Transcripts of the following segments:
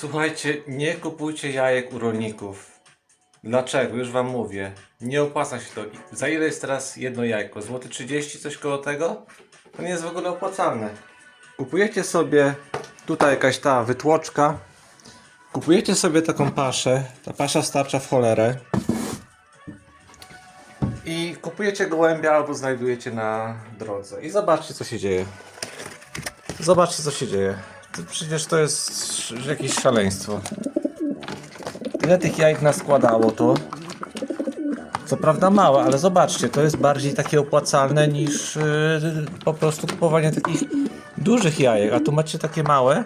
Słuchajcie, nie kupujcie jajek u rolników. Dlaczego? Już wam mówię. Nie opłaca się to. Za ile jest teraz jedno jajko? Złoty 30, coś koło tego? To nie jest w ogóle opłacalne. Kupujecie sobie tutaj jakaś ta wytłoczka. Kupujecie sobie taką paszę. Ta pasza starcza w cholerę. I kupujecie gołębia albo znajdujecie na drodze. I zobaczcie co się dzieje. Zobaczcie co się dzieje. Przecież to jest jakieś szaleństwo. Ile tych jajek naskładało to? Co prawda małe, ale zobaczcie, to jest bardziej takie opłacalne niż yy, po prostu kupowanie takich dużych jajek. A tu macie takie małe,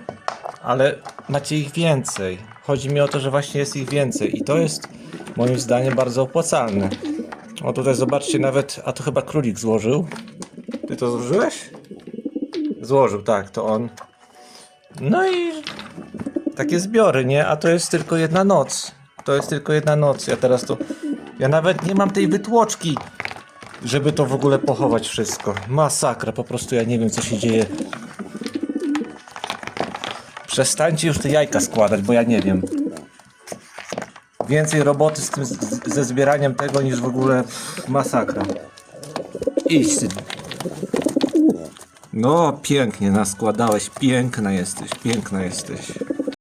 ale macie ich więcej. Chodzi mi o to, że właśnie jest ich więcej i to jest moim zdaniem bardzo opłacalne. O tutaj zobaczcie nawet, a to chyba królik złożył. Ty to złożyłeś? Złożył, tak, to on. No i takie zbiory, nie? A to jest tylko jedna noc. To jest tylko jedna noc. Ja teraz to. Ja nawet nie mam tej wytłoczki, żeby to w ogóle pochować wszystko. Masakra, po prostu ja nie wiem co się dzieje. Przestańcie już te jajka składać, bo ja nie wiem. Więcej roboty z tym, ze zbieraniem tego niż w ogóle masakra. Idź. No, pięknie naskładałeś. Piękna jesteś, piękna jesteś.